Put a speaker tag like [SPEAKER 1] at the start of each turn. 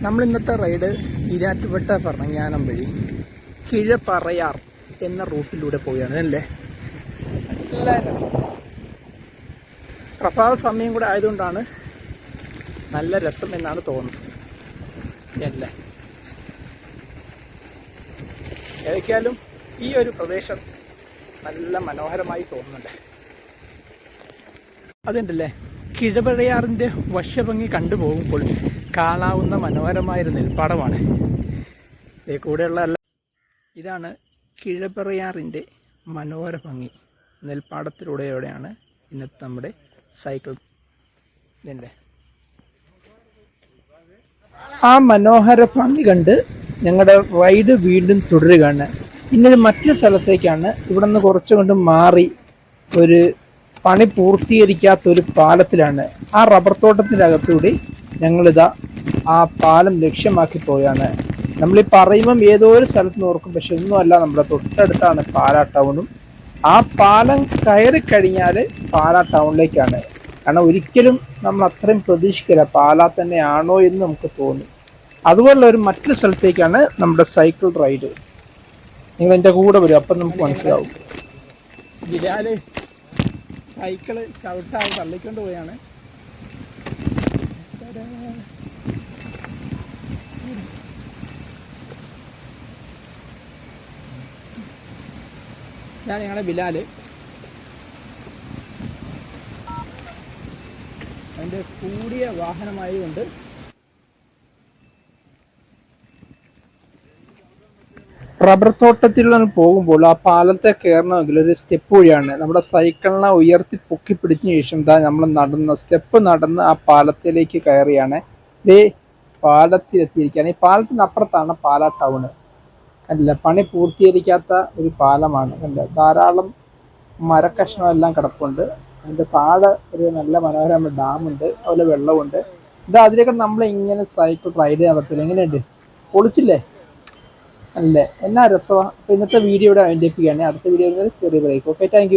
[SPEAKER 1] നമ്മൾ ഇന്നത്തെ റൈഡ് ഇരാറ്റുപെട്ട പറഞ്ഞാനം വഴി കിഴപ്പറയാർ എന്ന റൂട്ടിലൂടെ പോവുകയാണ് അല്ലേ? നല്ല രസം. പ്രഭാത സമയം കൂടെ ആയതുകൊണ്ടാണ് നല്ല രസം എന്നാണ് തോന്നുന്നത് അല്ലേ? ഏതൊക്കെയാലും ഈ ഒരു പ്രദേശം നല്ല മനോഹരമായി തോന്നുന്നുണ്ട്. അതുണ്ടല്ലേ? കിഴപഴയാറിന്റെ വശഭംഗി കണ്ടുപോകുമ്പോൾ കാണാവുന്ന മനോഹരമായൊരു നെൽപ്പാടമാണ്. ഇതേ കൂടെയുള്ള എല്ലാ ഇതാണ് കിഴപ്പിറയാറിന്റെ മനോഹര ഭംഗി. നെൽപ്പാടത്തിലൂടെയോടെയാണ് ഇന്നത്തെ നമ്മുടെ സൈക്കിൾ. ഇതിന്റെ ആ മനോഹര ഭംഗി കണ്ട് ഞങ്ങളുടെ റൈഡ് വീണ്ടും തുടരുകയാണ്. ഇന്നൊരു മറ്റൊരു സ്ഥലത്തേക്കാണ് ഇവിടെ നിന്ന് കുറച്ചുകൊണ്ട് മാറി ഒരു പണി പൂർത്തീകരിക്കാത്ത ഒരു പാലത്തിലാണ്. ആ റബ്ബർ തോട്ടത്തിന്റെ അകത്തൂടി ഞങ്ങളിതാ ആ പാലം ലക്ഷ്യമാക്കി പോവുകയാണ് നമ്മൾ ഈ പറയുമ്പം ഏതോ ഒരു സ്ഥലത്ത് നിന്ന് ഓർക്കും പക്ഷെ ഒന്നുമല്ല നമ്മുടെ തൊട്ടടുത്താണ് പാലാ ടൗണും. ആ പാലം കയറി കഴിഞ്ഞാൽ പാലാ ടൗണിലേക്കാണ്. കാരണം ഒരിക്കലും നമ്മൾ അത്രയും പ്രതീക്ഷിക്കില്ല പാലാ തന്നെയാണോ എന്ന് നമുക്ക് തോന്നി. അതുപോലെ ഒരു മറ്റൊരു സ്ഥലത്തേക്കാണ് നമ്മുടെ സൈക്കിൾ റൈഡ്. നിങ്ങൾ എന്റെ കൂടെ വരും അപ്പം നമുക്ക് മനസ്സിലാവും. ബിലാൽ സൈക്കിൾ ചവിട്ടാതെ തള്ളിക്കൊണ്ട് പോയാണ്. ഞാൻ ഞങ്ങളുടെ ബിലാൽ അതിന്റെ കൂടിയ വാഹനമായതുകൊണ്ട് റബ്ബർ തോട്ടത്തിൽ നിന്ന് പോകുമ്പോൾ ആ പാലത്തെ കയറണമെങ്കിൽ ഒരു സ്റ്റെപ്പ് വഴിയാണ് നമ്മുടെ സൈക്കിളിനെ ഉയർത്തി പൊക്കി പിടിച്ച ശേഷം താ നമ്മൾ നടന്ന സ്റ്റെപ്പ് നടന്ന് ആ പാലത്തിലേക്ക് കയറിയാണ്. ദേ പാലത്തിലെത്തിയിരിക്കുകയാണ്. ഈ പാലത്തിനപ്പുറത്താണ് പാല ടൗണ് അല്ല പണി പൂർത്തീകരിക്കാത്ത ഒരു പാലമാണ്. കണ്ട ധാരാളം മരക്കഷ്ണം എല്ലാം കിടപ്പുണ്ട്. അതിന്റെ താഴെ ഒരു നല്ല മനോഹരമായ ഡാമുണ്ട് അതുപോലെ വെള്ളമുണ്ട് ഇത് അതിലേക്ക് നമ്മൾ ഇങ്ങനെ സൈക്കിൾ റൈഡ് നടത്തില്ല എങ്ങനെയുണ്ട്? പൊളിച്ചില്ലേ? അല്ലേ? എന്നാ രസമാണ് അപ്പോൾ ഇന്നത്തെ വീഡിയോ ഇവിടെ അതിന്റെ അടുത്ത വീഡിയോ ചെറിയ ബ്രേക്ക് ഓക്കെ താങ്ക്